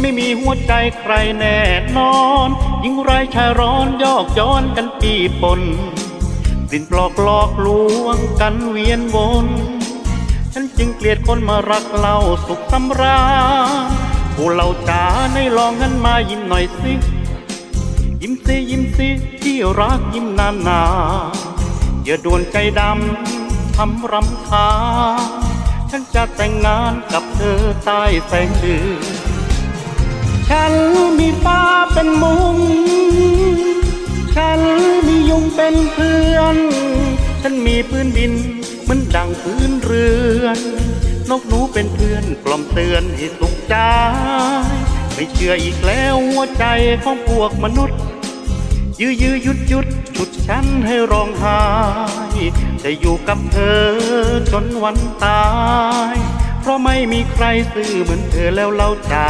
ไม่มีหัวใจใครแน่นอนยิ่งไรชายร้อนยอกย้อนกันปีปนสิ้นปลอกหลอกลวงกันเวียนวน ฉันจึงเกลียดคนมารักเราสุขสำราญผู้เราจ๋าในลองหันมายิ้มหน่อยสิ ยิ้มสิยิ้มสิที่รักยิ้มนานนาอย่าด่วนใจดำทำรำคาญฉันจะแต่งงานกับเธอใต้แสงเดือน ฉันมีฟ้าเป็นมุงฉันมียุงเป็นเพื่อน ฉันมีพื้นดินเหมือนดังพื้นเรือน นกหนูเป็นเพื่อนกล่อมเตือนให้สุขใจ ไม่เชื่ออีกแล้วหัวใจของพวกมนุษย์ ยื้อยื้อยุดยุดฉุดฉันให้ร้องไห้จะอยู่กับเธอจนวันตาย เพราะไม่มีใครซื่อเหมือนเธอแล้วเล่าจ้า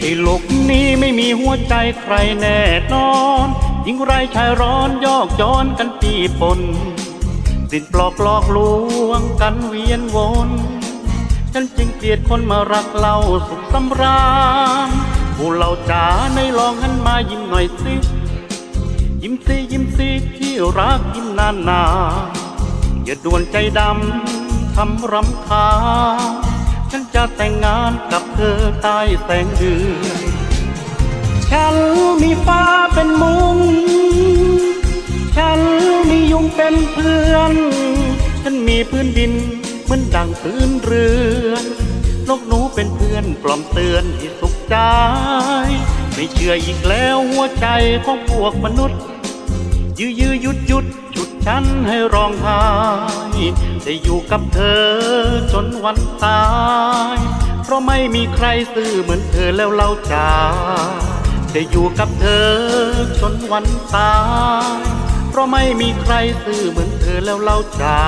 ไอ้โลกนี้ไม่มีหัวใจใครแน่นอนยิ่งไรชายร้อนยอกย้อนกันปีปนสิ้นปลอกหลอกลวงกันเวียนวนฉันจึงเกลียดคนมารักเราสุขสำราญผู้เราจ๋าในลองหันมายิ้มหน่อยสิยิ้มสิยิ้มสิที่รักยิ้มนานนาอย่าด่วนใจดำทำรำคาญ ฉันจะแต่งงานกับเธอใต้แสงเดือน ฉันมีฟ้าเป็นมุง ฉันมียุงเป็นเพื่อน ฉันมีพื้นดินเหมือนดังพื้นเรือนนกหนูเป็นเพื่อนปลอมเตือนให้สุขใจ ไม่เชื่ออีกแล้วหัวใจของพวกมนุษย์ ยื้อยื้อยุดยุดฉุดฉันให้ร้องไห้ จะอยู่กับเธอจนวันตาย เพราะไม่มีใครซื่อเหมือนเธอแล้วเล่าจาจะอยู่กับเธอจนวันตาย เพราะไม่มีใครซื่อเหมือนเธอแล้วเล่าจา